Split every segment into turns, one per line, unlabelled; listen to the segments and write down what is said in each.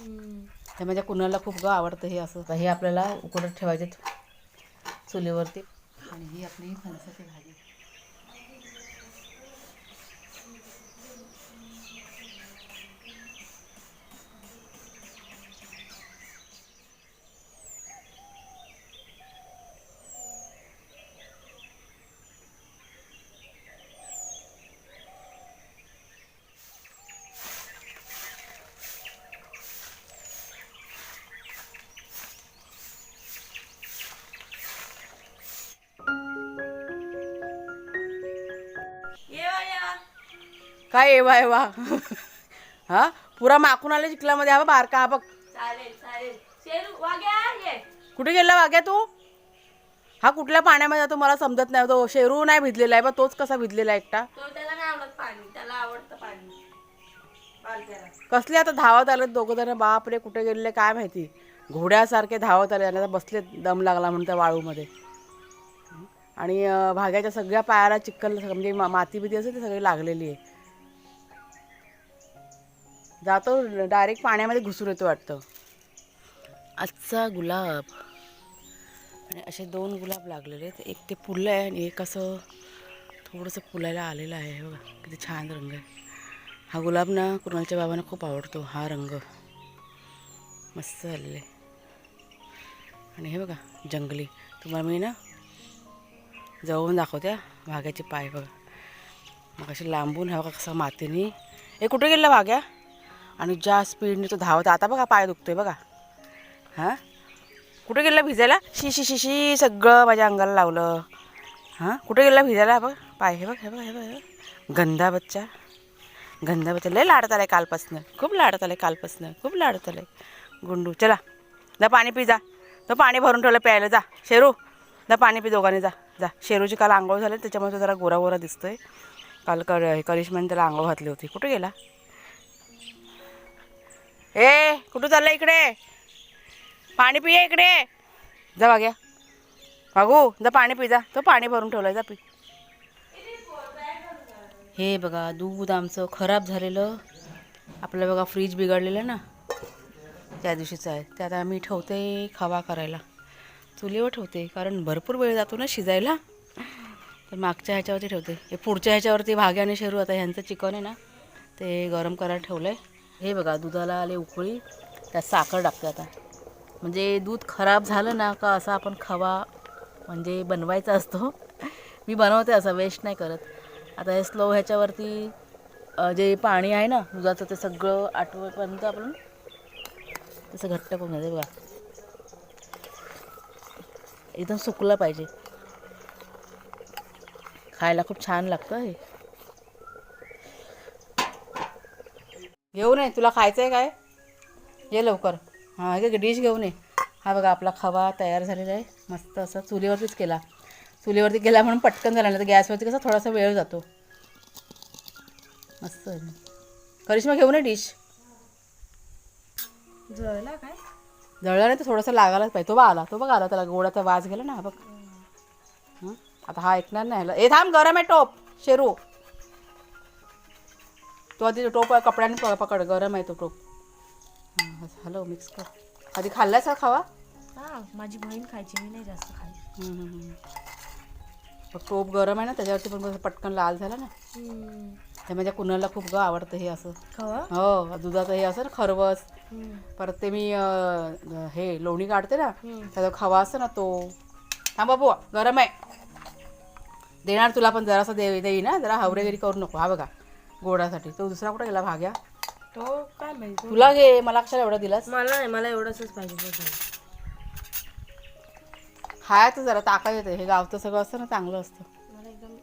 हे माझ्या कुणाला खूप ग आवडतं हे असं. हे आपल्याला उकडत ठेवायचे चुलीवरती. आणि ही आपली फणसाची भाजी. काय एवा एवा हा? पुरा माकून आले चिखलामध्ये. हा बारका हा बघ.
चालेल चालेल. शेरू वाग्या ये.
कुठे गेला वाग्या तू? हा कुठल्या पाण्यामध्ये? जातो मला समजत नाही. तो शेरू नाही भिजलेला आहे बा तोच कसा भिजलेला आहे एकटा?
तो त्याला नाही आवडत पाणी. त्याला आवडतं पाणी. बालक्याला.
कसले आता धावत आले दोघं जण? बापरे कुठे गेलेले काय माहिती? घोड्यासारखे धावत आले. आणि आता बसले दम लागला म्हणून त्या वाळूमध्ये. आणि अं, भाग्याच्या सगळ्या पायाला चिखल म्हणजे माती बिती असते ती सगळी लागलेली आहे. जातो डायरेक्ट पाण्यामध्ये घुसून येतो वाटतं. आजचा गुलाब. आणि असे दोन गुलाब लागलेले आहेत. एक ते फुलं आहे आणि एक असं थोडंसं फुलायला आलेलं आहे. हे बघा किती छान रंग आहे. हा गुलाब ना कुणालच्या बाबांना खूप आवडतो. हा रंग. मस्त आलेले आणि हे बघा जंगली. तुम्हाला मी ना जवळून दाखवत्या वाघ्याचे पाय बघा. मग असे लांबून हा बघा कसा मातीने. हे कुठे गेला वाघ्या? आणि ज्या स्पीडने तो धावत आता बघा पाय दुखतोय बघा. हां? कुठे गेला भिजायला? शी शी शी शी सगळं माझ्या अंगाला लावलं. हां? कुठे गेला भिजायला? बघ पाय हे बघ हे बघ हे बघ हे गंधा बच्चा गंधा बच्चा लय लाडत आलाय कालपासनं. खूप लाडत आलाय कालपासनं. खूप लाडत आलाय. गुंडू चला. जा पाणी पी जा. तो पाणी भरून ठेवलं प्यायला. जा. शेरू जा पाणी पी दोघांनी. जा. जा. शेरूची काल आंघोळ झाली त्याच्यामुळे तो जरा गोरा गोरा दिसतोय. काल कर करिश्माने त्याला आंघोळ घातली होती. कुठे गेला? ए कुठं चाललं इकडे? पाणी पिये इकडे. जा वाग्या वागू जा पाणी पि जा. तो पाणी भरून ठेवलं जा पी. हे बघा दूध आमचं खराब झालेलं. आपलं बघा फ्रीज बिघडलेलं ना. त्या दिवशीचं आहे. ते आता आम्ही ठेवते खवा करायला. चुलीवर ठेवते कारण भरपूर वेळ जातो ना शिजायला. तर मागच्या ह्याच्यावरती ठेवते. हे पुढच्या ह्याच्यावरती भाग्या आणि शेरू आता ह्यांचं चिकन आहे ना ते गरम करायला ठेवलं आहे हे बघा दुधाला आले उकळी त्यात साखर टाकते आता. म्हणजे दूध खराब झालं ना का असा आपण खवा म्हणजे बनवायचा असतो. मी बनवते असा वेस्ट नाही करत. आता हे स्लो ह्याच्यावरती जे पाणी आहे ना दुधाचं ते सगळं आठवेपर्यंत आपण तसं घट्ट करून घ्यायचं बघा. एकदम सुकलं पाहिजे. खायला खूप छान लागतं हे. घेऊन ये तुला खायचं आहे काय? ये लवकर. हां हे डिश घेऊन ये. हा बघा आपला खवा तयार झालेला आहे. मस्त असं चुलीवरतीच केला. चुलीवरती केला म्हणून पटकन झाला नाही तर गॅसवरती कसा थोडासा वेळ जातो. मस्त आहे. करिश्मा घेऊन ये डिश
जळला काय?
जळला नाही तर थोडासा लागायलाच पाहिजे. तो बा आला तो बघ आला त्याला गोडाचा वास गेला ना हा? बघ? आता हा ऐकणार नाही. ए थांब गरम आहे टोप. शेरू. तो आधी टोप कपड्याने पकड गरम आहे तो टोप. हं, हॅलो मिक्स कर. आधी खाल्लास हा खावा?
हा माझी बहीण खायची मी नाही जास्त
हं, हं, हं. बघ टोप गरम आहे ना त्याच्यावरती पण पटकन लाल झाला ना. ते माझ्या कुणाला खूप ग आवडतं हे असं.
खवा?
हो दुधाचं हे असं ना खरवस. परत ते मी हे लोणी काढते ना त्याचा खवा असतो ना तो. हा बाबू गरम आहे. देणार तुला पण जरासा दे देई ना जरा हवरेगिरी करू नको हा बघा. गोडासाठी. तो दुसरा कुठे गेला? भाग्या?
तो काय माहिती?
तुला घे मला कशाला एवढा दिलास.
मला नाही मला एवढंच पाहिजे.
खायचं जरा ताकद येते. हे गावचं सगळं असतं ना चांगलं असतं.
मला एकदम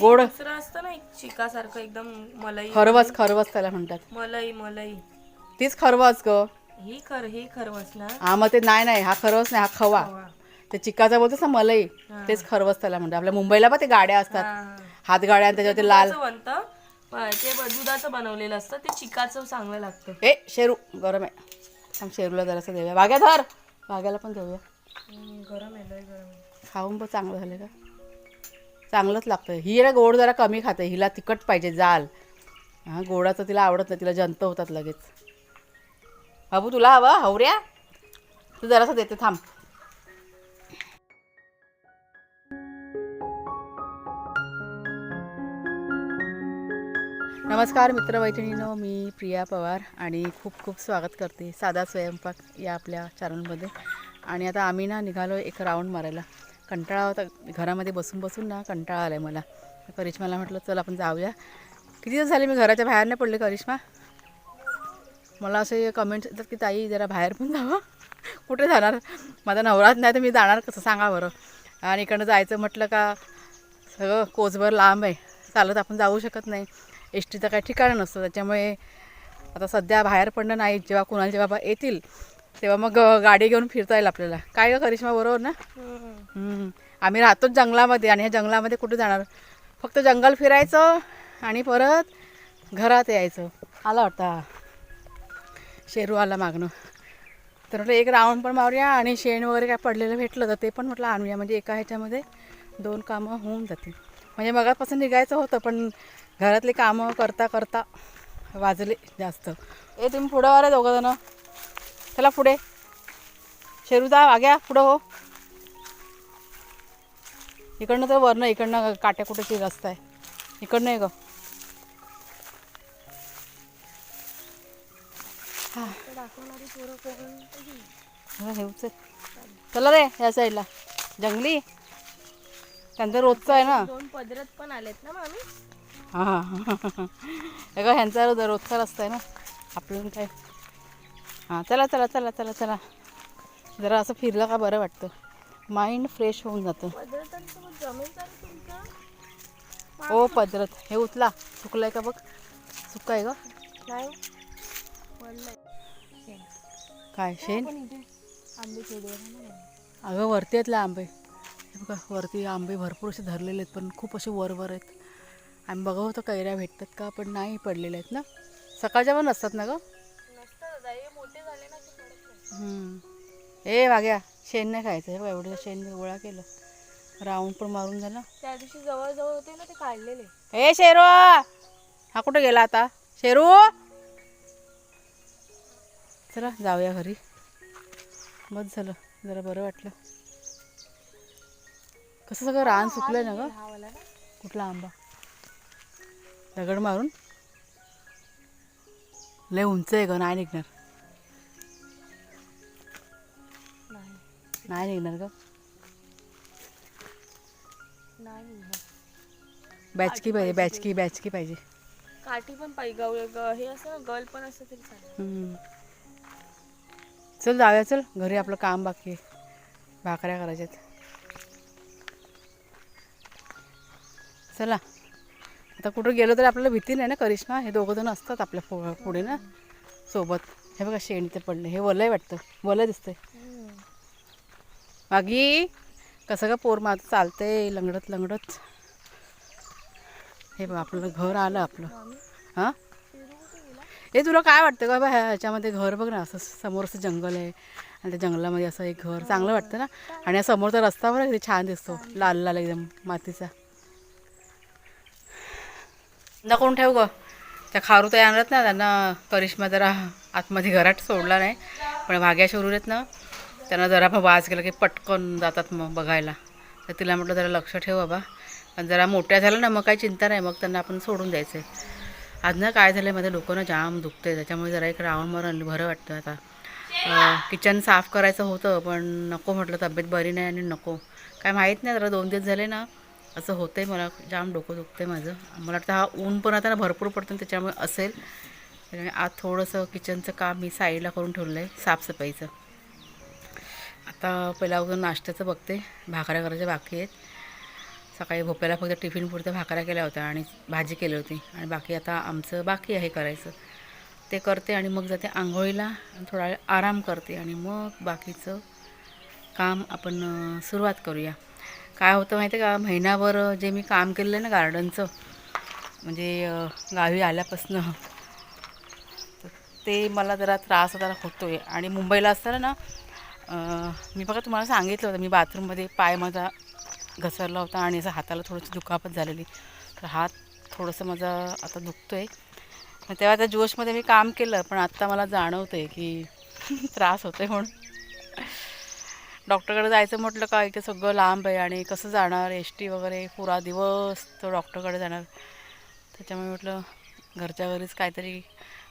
गोड.
दुसरं असतं ना एक चिकासारखं एकदम मलाई.
खरवस खरवस त्याला म्हणतात.
मलाई मलाई.
तीच खरवस ग.
ही खर ही खरवस ना?
हा मग ते नाही नाही हा खरवस नाही हा खवा. ते चिकाचा बोलतोस ना मलई तेच खरवस त्याला म्हणतात. आपल्या मुंबईला पण ते गाड्या असतात. हातगाड्या आणि त्याच्यावरती लाल
दुधाचं बनतं. ते दुधाचं बनवलेलं असतं ते चिकाचं चांगलं लागतं.
ए शेरू गरम आहे. थांब शेरूला जरासं देऊया. वाग्या धर. वाग्याला पण देऊया.
गरम आहे लय गरम आहे.
खाऊन पण चांगलं झालं का? चांगलंच लागतं. ही ना गोड जरा कमी खाते. हिला तिखट पाहिजे जाल. हां गोडाचं तिला आवडत नाही. तिला जंत होतात लगेच. बाबू तुला हवं? हवऱ्या? तू जरासं देते थांब. नमस्कार मित्रमैत्रिणीनो मी प्रिया पवार आणि खूप खूप स्वागत करते साधा स्वयंपाक या आपल्या चॅनलमध्ये आणि आता आम्ही ना निघालो एक राऊंड मारायला. कंटाळा होता घरामध्ये बसून बसून ना कंटाळा आला आहे मला. करिश्माला म्हटलं चल आपण जाऊया. किती दिवस झाले मी घराच्या बाहेर नाही पडले करिश्मा? मला असे कमेंट्स येतात की ताई जरा बाहेर पण जावं. कुठे जाणार? माझा नवराच नाही तर मी जाणार कसं? सांगा बरं. आणि इकडनं जायचं म्हटलं का सगळं कोचभर लांब आहे. चालत आपण जाऊ शकत नाही. एस टीचं काही ठिकाण नसतं. त्याच्यामुळे आता सध्या बाहेर पडणं नाही. जेव्हा कुणाचे बाबा येतील तेव्हा मग गाडी घेऊन फिरता येईल आपल्याला. काय ग करिश्मा बरोबर ना? आम्ही राहतोच जंगलामध्ये आणि ह्या जंगलामध्ये कुठे जाणार? फक्त जंगल फिरायचं आणि परत घरात यायचं. आला होता शेरू आला मागणं तर म्हटलं एक राऊंड पण मारूया आणि शेण वगैरे काय पडलेलं भेटलं तर ते पण म्हटलं आणूया. म्हणजे एका ह्याच्यामध्ये दोन कामं होऊन जातील. म्हणजे मगापासून निघायचं होतं पण घरातली कामं करता करता वाजले जास्त. ए तुम्ही पुढं वारा दोघं जण. चला पुढे. शेरू जा वाग्या पुढं हो. इकडनं तर वरनं इकडनं काट्या कुठेची रस्ता आहे. इकडनं आहे ग. हा. चला रे या साईडला. जंगली. त्यांचं रोजचं आहे ना?
दोन पदरत पण आलेत ना मामी?
हां हे ह्यांचा रो- रोजचा रस्ता आहे ना? आपल्याला काय? हां चला चला चला चला चला. जरा असं फिरलं का बरं वाटतं. माइंड फ्रेश होऊन जातं.
पदरतांसोबत जमेल तर तुमचं
ओ पदरत. हे उचला. सुकलंय का बघ? सुका आहे का
नाही. वळलंय.
काय शेण?
पण इथे आंबे केले आहे ना
अगं वरती आहेत ला आंबे. हे बघा वरती आंबे भरपूर असे धरलेले आहेत पण खूप असे वर वर आहेत. आम्ही बघा होतं कैऱ्या भेटतात का? पण नाही पडलेल्या आहेत ना? सकाळच्या पण नसतात ना गं?
हे.
ए वाग्या शेण नाही खायचं. हे बघा एवढं शेण गोळा केलं. राऊंड पण मारून झालं.
त्या दिवशी जवळ जवळ होते ना ते काढलेले.
ए शेरू! हा कुठं गेला आता? शेरू! चला जाऊया घरी. बस झालं. जरा बरं वाटलं. कसं सगळं रान सुकलंय ना ग? कुठला आंबा? दगड मारून? लय उंच आहे ग नाही निघणार.
नाही
नाही निघणार ग. बॅचकी पाहिजे बॅचकी बॅचकी पाहिजे.
काठी पण पाहिजे ग- हे असं गल पण असं तरी चालेल.
हम्म. चल जाऊया चल. घरी आपलं काम बाकी आहे. भाकऱ्या करायच्यात. चला. आता कुठं गेलो तरी आपल्याला भीती नाही ना करिश्मा? हे दोघं जण असतात आपल्या पु पुढे ना सोबत. हे बघा शेण ते पडले. हे वलय वाटतं. वलय दिसतंय. मागी कसं का पोर माझं चालतंय लंगडत लंगडत. हे बघ आपलं घर आलं आपलं. हां? हे तुला काय वाटतं का बा ह्या- ह्याच्यामध्ये घर बघ ना असं समोर असं जंगल आहे. आणि त्या जंगलामध्ये असं एक घर. चांगलं वाटतं ना? आणि या समोरचा रस्ता बरं किती छान दिसतो. लाल लाल एकदम मातीचा. नको ठेव ग. त्या खारू तर आणत ना त्यांना करिश्मा जरा आतमध्ये घरात सोडला नाही. पण भाग्या शोरूर ना त्यांना जरा पण वाज गेला की पटकन जातात मग बघायला. तर तिला म्हटलं जरा लक्ष ठेव बाबा. पण जरा मोठ्या झालं ना मग काही चिंता नाही मग त्यांना आपण सोडून द्यायचं आहे आज ना काय झालं आहे? माझ्या लोकांना जाम दुखते त्याच्यामुळे जरा एक राऊंड मारून बरं वाटतं आता. किचन साफ करायचं होतं पण नको म्हटलं तब्येत बरी नाही आणि नको. काय माहीत नाही जरा दोन दिवस झाले ना असं होतंय मला जाम डोकं दुखतंय माझं. मला वाटतं हा ऊन पण आता ना भरपूर पडतं त्याच्यामुळे असेल. त्याच्यामुळे आज थोडंसं किचनचं काम मी साईडला करून ठेवलं आहे साफसफाईचं. आता पहिला अगोदर नाश्त्याचं बघते भाकऱ्या करायच्या बाकी आहेत. सकाळी भोप्याला फक्त टिफिन पुरतं भाकऱ्या केल्या होत्या आणि भाजी केली होती. आणि बाकी आता आमचं बाकी आहे करायचं. ते करते आणि मग जाते आंघोळीला आणि थोडा वेळ आराम करते आणि मग बाकीचं काम आपण सुरुवात करूया. काय होतं माहिती आहे का? महिनाभर जे मी काम केलेलं आहे ना गार्डनचं म्हणजे गावी आल्यापासनं तर ते मला जरा त्रास जरा होतो आहे आणि मुंबईला असताना ना मी बघा तुम्हाला सांगितलं होतं मी बाथरूममध्ये पाय माझा घसरला होता आणि असं हाताला थोडीशी दुखापत झालेली. तर हात थोडंसं माझा आता दुखतो आहे तेव्हा त्या जोशमध्ये मी काम केलं पण आत्ता मला जाणवतं आहे की त्रास होतो आहे म्हणून. डॉक्टरकडे जायचं म्हटलं का इथे सगळं लांब आहे आणि कसं जाणार? एस टी वगैरे पुरा दिवस तो डॉक्टरकडे जाणार. त्याच्यामुळे म्हटलं घरच्या घरीच काहीतरी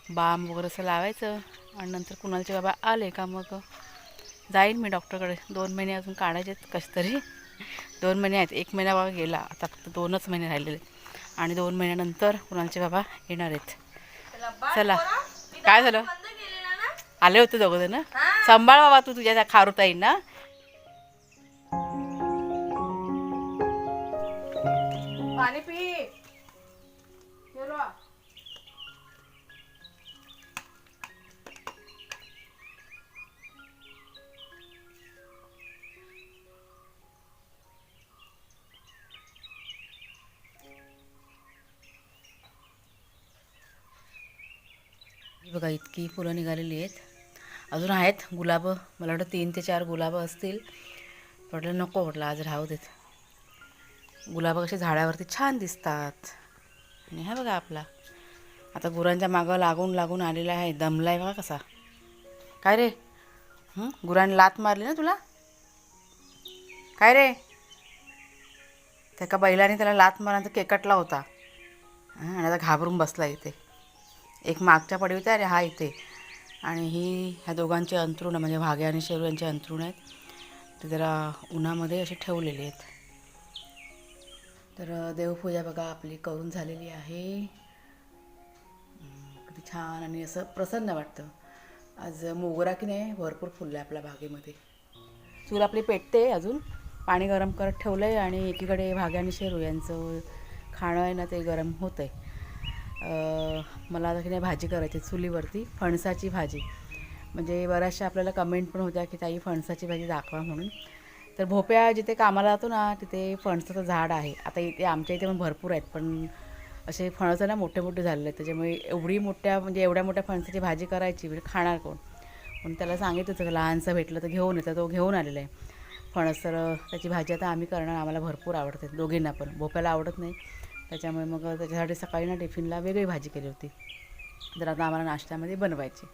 बाम वगैरे असं लावायचं आणि नंतर कुणालचे बाबा आले का मग? जाईन मी डॉक्टरकडे. दोन महिने अजून काढायचे आहेत कसे तरी दोन महिने आहेत. एक महिना बाबा गेला. आता फक्त दोनच महिने राहिलेले. आणि दोन महिन्यानंतर कुणालचे बाबा येणार आहेत. चला काय झालं? आले होते दोघं जण? सांभाळ बाबा तू तुझ्या त्या खारुताईन. ना पाणी पी. चलो बघा इतकी फुलं निघालेली आहेत. अजून आहेत गुलाब. मला वाटतं तीन ते चार गुलाब असतील. म्हटलं नको म्हटलं आज राहू देत. गुलाब कसे झाडावरती छान दिसतात. आणि हा बघा आपला. आता गुरांच्या मागं लागून लागून आलेला आहे. दमला आहे बघा कसा. काय रे? गुरांनी लात मारली ना तुला? काय रे? त्या का बैलाने त्याला लात तर केकटला होता. आणि आता घाबरून बसला इथे. एक मागच्या पडी आहे आणि हा इथे. आणि ही ह्या दोघांचे अंथरुण म्हणजे भाग्या आणि शेरू यांचे अंथरुण आहेत. ते जरा उन्हामध्ये असे ठेवलेले आहेत. तर देवपूजा बघा आपली करून झालेली आहे. किती छान आणि असं प्रसन्न वाटतं. आज मोगरा की नाही भरपूर फुललं आहे आपल्या बागेमध्ये. चूल आपली पेटते अजून. पाणी गरम करत ठेवलं आहे आणि एकीकडे भाग्याने शेरू यांचं खाणं आहे ना ते गरम होतं आहे मला आता की नाही भाजी करायची आहे चुलीवरती फणसाची भाजी. म्हणजे बऱ्याचशा आपल्याला कमेंट पण होत्या की ताई फणसाची भाजी दाखवा म्हणून. तर भोप्या जिथे कामाला जातो ना तिथे फणसाचं झाड आहे. आता इथे आमच्या इथे पण भरपूर आहेत पण असे फणस ना मोठे मोठे झालेले आहेत. त्याच्यामुळे एवढी मोठ्या म्हणजे एवढ्या मोठ्या फणसाची भाजी करायची म्हणजे खाणार कोण? पण त्याला सांगितलं होतं लहानसं भेटलं तर घेऊन येतं तो घेऊन आलेला आहे. फणस तर त्याची भाजी आता आम्ही करणार आम्हाला भरपूर आवडते दोघींना पण. भोप्याला आवडत नाही. त्याच्यामुळे मग त्याच्यासाठी सकाळी ना टिफिनला वेगळी भाजी केली होती. तर आता आम्हाला नाश्त्यामध्ये बनवायची.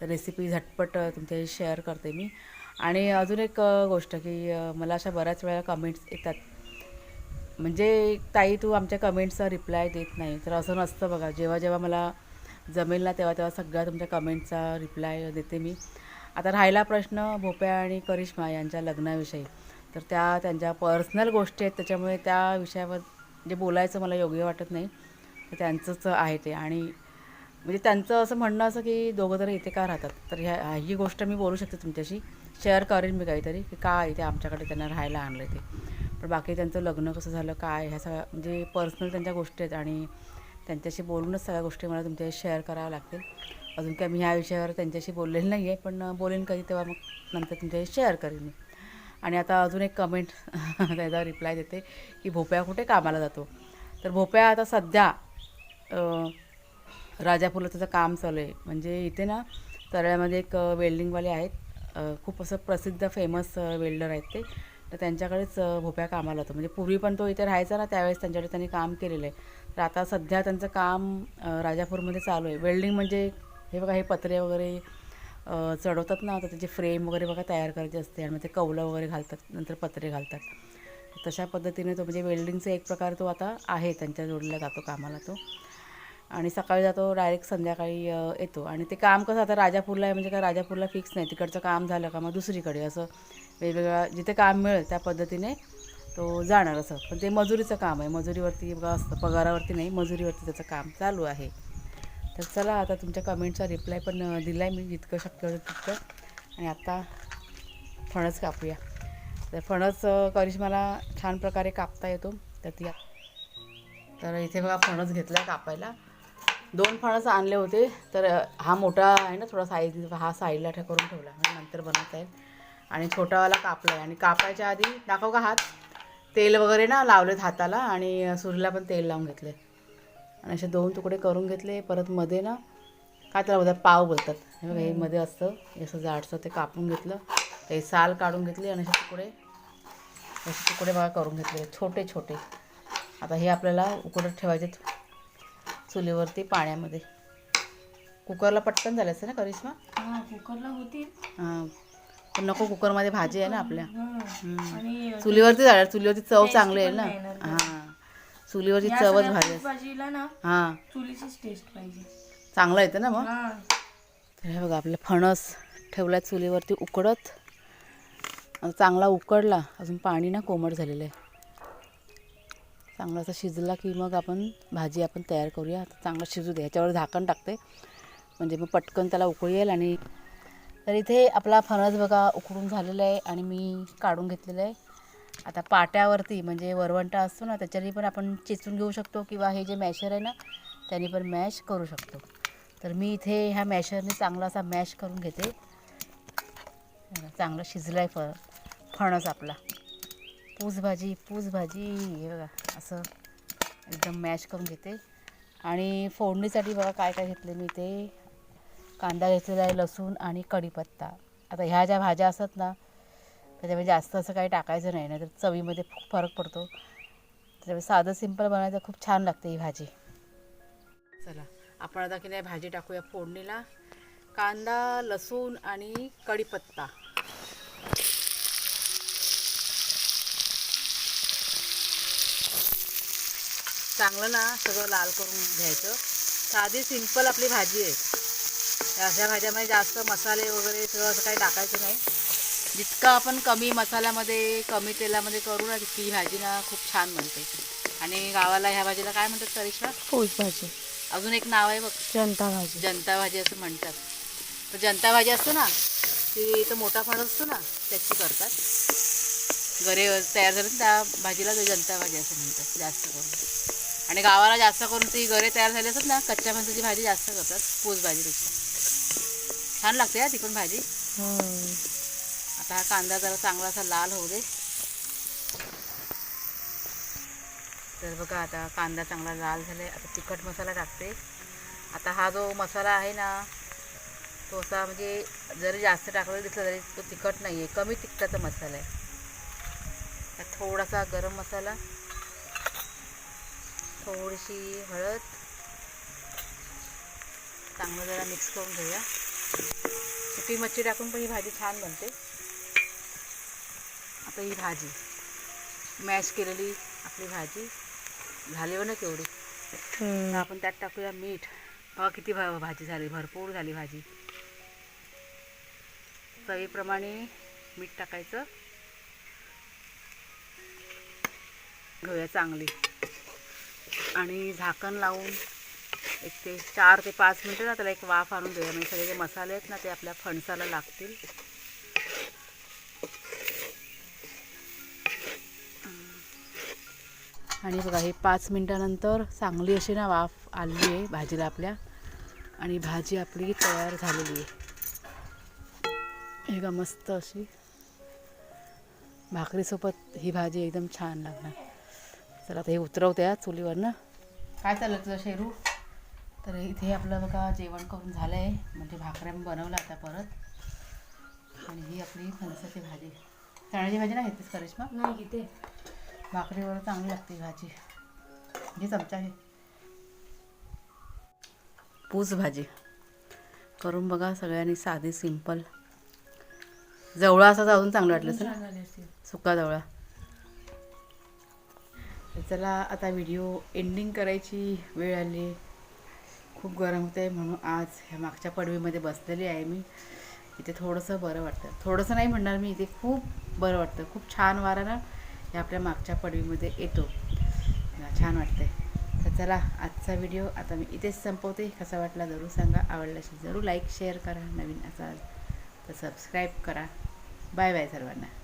तर रेसिपी झटपट तुमच्याशी शेअर करते मी. आणि अजून एक गोष्ट की मला अशा बऱ्याच वेळा कमेंट्स येतात. म्हणजे ताई तू आमच्या कमेंट्सचा रिप्लाय देत नाही. तर असं नसतं बघा. जेव्हा जेव्हा मला जमेल ना तेव्हा तेव्हा सगळ्या तुमच्या कमेंटचा रिप्लाय देते मी. आता राहिला प्रश्न भोप्या आणि करिश्मा यांच्या लग्नाविषयी. तर त्या त्यांच्या पर्सनल गोष्टी आहेत. त्याच्यामुळे त्या विषयावर जे बोलायचं मला योग्य वाटत नाही. तर त्यांचंच आहे ते. आणि म्हणजे त्यांचं असं म्हणणं असं की दोघं जण इथे का राहतात? तर ह्या ही गोष्ट मी बोलू शकते तुमच्याशी. शेअर करेन मी काहीतरी की काय इथे आमच्याकडे त्यांना राहायला आणलं ते. पण बाकी त्यांचं लग्न कसं झालं काय ह्या सगळ्या म्हणजे पर्सनल त्यांच्या गोष्टी आहेत आणि त्यांच्याशी बोलूनच सगळ्या गोष्टी मला तुमच्याशी शेअर कराव्या लागतील. अजून काय मी ह्या विषयावर त्यांच्याशी बोललेलं नाही आहे पण बोलेन कधी तेव्हा मग नंतर तुमच्याशी शेअर करेन मी. आणि आता अजून एक कमेंट त्याचा रिप्लाय देते की भोप्या कुठे कामाला जातो? तर भोप्या आता सध्या राजापूरला त्याचं काम चालू आहे. म्हणजे इथे ना तरळ्यामध्ये एक वेल्डिंगवाले आहेत. खूप असं प्रसिद्ध फेमस वेल्डर आहेत ते. तर त्यांच्याकडेच भोप्या कामाला होतं. म्हणजे पूर्वी पण तो इथे राहायचा ना त्यावेळेस त्यांच्याकडे त्यांनी काम केलेलं आहे. तर आता सध्या त्यांचं काम राजापूरमध्ये चालू आहे. वेल्डिंग म्हणजे हे बघा हे पत्रे वगैरे चढवतात ना तर त्याचे फ्रेम वगैरे बघा तयार करायचे असते. आणि मग ते कौलं वगैरे घालतात नंतर पत्रे घालतात. तशा पद्धतीने तो म्हणजे वेल्डिंगचा एक प्रकार तो आता आहे त्यांच्या जोडला जातो कामाला तो. आणि सकाळी जातो डायरेक्ट संध्याकाळी येतो. आणि ते काम कसं आता राजापूरला आहे म्हणजे काय राजापूरला फिक्स नाही. तिकडचं काम झालं का मग दुसरीकडे असं वेगवेगळ्या जिथे काम मिळेल त्या पद्धतीने तो जाणार असं. पण ते मजुरीचं काम आहे. मजुरीवरती बघा असतं पगारावरती नाही मजुरीवरती त्याचं काम चालू आहे. तर चला आता तुमच्या कमेंटचा रिप्लाय पण दिला आहे मी जितकं शक्य होतं तितकं. आणि आता फणस कापूया. तर फणस करिश्माला छान प्रकारे कापता येतो. तर ती तर इथे बघा फणस घेतला आहे कापायला. दोन फणस आणले होते. तर हा मोठा आहे ना थोडा साईज हा साईडला ठे करून ठेवला. म्हणजे नंतर बनवता येईल. आणि छोटावाला कापला आहे आणि कापायच्या आधी दाखव का हात? तेल वगैरे ना लावलेत हाताला आणि सुरीला पण तेल लावून घेतले आणि असे दोन तुकडे करून घेतले. परत मध्ये ना काय त्याला बोलतात? पाव बोलतात. हे बघा हे मध्ये असतं. असं जाडसं ते कापून घेतलं. ते साल काढून घेतली आणि असे तुकडे. असे तुकडे बघा करून घेतले छोटे छोटे. आता हे आपल्याला उकडत ठेवायचे. चुलीवरती पाण्यामध्ये. कुकरला पटकन झालं असतं ना करिश्मा?
हा कुकरला होतील
हां पण नको कुकरमध्ये भाजी आहे ना आपल्या.
आणि
चुलीवरती झालं चुलीवरती चव चांगली आहे ना. हां. चुलीवरची चवच भाजी
भाजीला ना
हां.
चुलीचीच टेस्ट पाहिजे.
चांगलं येतं ना मग?
हा.
तर हे बघा आपलं फणस ठेवला चुलीवरती उकडत. चांगला उकडला अजून पाणी ना कोमट झालेलं आहे. चांगला असा शिजला की मग आपण भाजी आपण तयार करूया. आता चांगला शिजू दे ह्याच्यावर झाकण टाकते. म्हणजे मग पटकन त्याला उकळी येईल आणि तर इथे आपला फणस बघा उकडून झालेला आहे आणि मी काढून घेतलेलं आहे. आता पाट्यावरती म्हणजे वरवंटा असतो ना त्याच्याने पण आपण चेचून घेऊ शकतो किंवा हे जे मॅशर आहे ना त्याने पण मॅश करू शकतो. तर मी इथे ह्या मॅशरने चांगला असा मॅश करून घेते. चांगला चांगलं शिजलं आहे फ फणस आपला. पूस भाजी पूस भाजी हे बघा असं एकदम मॅश करून घेते. आणि फोडणीसाठी बघा काय काय घेतले मी ते. कांदा घेतलेला आहे लसूण आणि कढीपत्ता. आता ह्या ज्या भाज्या असतात ना त्याच्यामध्ये जास्त असं काही टाकायचं नाही ना तर चवीमध्ये खूप फरक पडतो. त्याच्यामुळे साधं सिंपल बनवायचं खूप छान लागते ही भाजी. चला आपण आता की नाही भाजी टाकूया फोडणीला. कांदा लसूण आणि कढीपत्ता. चांगलं ना सगळं लाल करून घ्यायचं. साधी सिंपल आपली भाजी आहे. अशा भाज्यामध्ये जास्त मसाले वगैरे सगळं असं काही टाकायचं नाही. जितकं आपण कमी मसाल्यामध्ये कमी तेलामध्ये करू ना तितकी ही भाजी ना खूप छान बनते. आणि गावाला ह्या भाजीला काय म्हणतात करिश्मा?
पोच भाजी.
अजून एक नाव आहे बघ.
जनता भाजी.
जनता भाजी असं म्हणतात. तर जनता भाजी असतो ना ती तो मोठा फणस असतो ना त्याची करतात. गरे तयार झाले त्या भाजीला ते जनता भाजी असं म्हणतात जास्त करून. आणि गावाला जास्त करून ती गरे तयार झाली असतात ना कच्च्या फणसाची भाजी जास्त करतात पूस भाजीपेक्षा. छान लागते हा ती पण भाजी आता हा कांदा जरा चांगला असा लाल होऊ दे. तर बघा आता कांदा चांगला लाल झाला आहे आता तिखट मसाला टाकते. आता हा जो मसाला आहे ना तो असा म्हणजे जरी जास्त टाकलेला दिसला तरी तो तिखट नाही आहे कमी तिखटाचा मसाला आहे. थोडासा गरम मसाला. थोडीशी हळद चांगलं जरा मिक्स करून घेऊया. सुकी मच्छी टाकून पण ही भाजी छान बनते. आता ही भाजी. मॅश केलेली आपली भाजी. झाली हो ना केवढी? आपण त्यात टाकूया मीठ. बघा किती भाजी झाली. भरपूर झाली भाजी. चवीप्रमाणे मीठ टाकायचं. घेऊया चांगली. आणि झाकण लावून एक ते चार ते पाच मिनटं ना त्याला एक वाफ आणून देऊया. म्हणजे सगळे जे मसाले आहेत ना ते आपल्या फणसाला लागतील. आणि बघा हे पाच मिनटानंतर चांगली अशी ना वाफ आली आहे भाजीला आपल्या. आणि भाजी आपली तयार झालेली आहे. हे का मस्त अशी भाकरीसोबत ही भाजी एकदम छान लागणार. चला आता हे उतरवते चुलीवर चुलीवरनं. काय चाललं तुझं शेरू? तर इथे आपलं बघा जेवण करून झालं आहे म्हणजे भाकऱ्या पण बनवल्या आता परत. आणि ही आपली फणसाची भाजी. चण्याची भाजी नाही घेतेस करिश्मा?
नाही किती
भाकरीवर चांगली लागते ही भाजी. घे चमचा आहे पूस भाजी. करून बघा सगळ्यांनी साधी सिंपल जवळा असा अजून चांगलं वाटलं सुका जवळा. तर चला आता व्हिडिओ एंडिंग करायची वेळ आली. खूप गरम होतं आहे म्हणून आज ह्या मागच्या पडवीमध्ये बसलेली आहे मी. इथे थोडंसं बरं वाटतं. थोडंसं नाही म्हणणार मी इथे खूप बरं वाटतं. खूप छान वारा ना हे आपल्या मागच्या पडवीमध्ये येतो. छान वाटतंय. तर चला आजचा व्हिडिओ आता मी इथेच संपवते. कसा वाटला जरूर सांगा. आवडला असेल जरूर लाईक शेअर करा. नवीन असाल तर सबस्क्राईब करा. बाय बाय सर्वांना.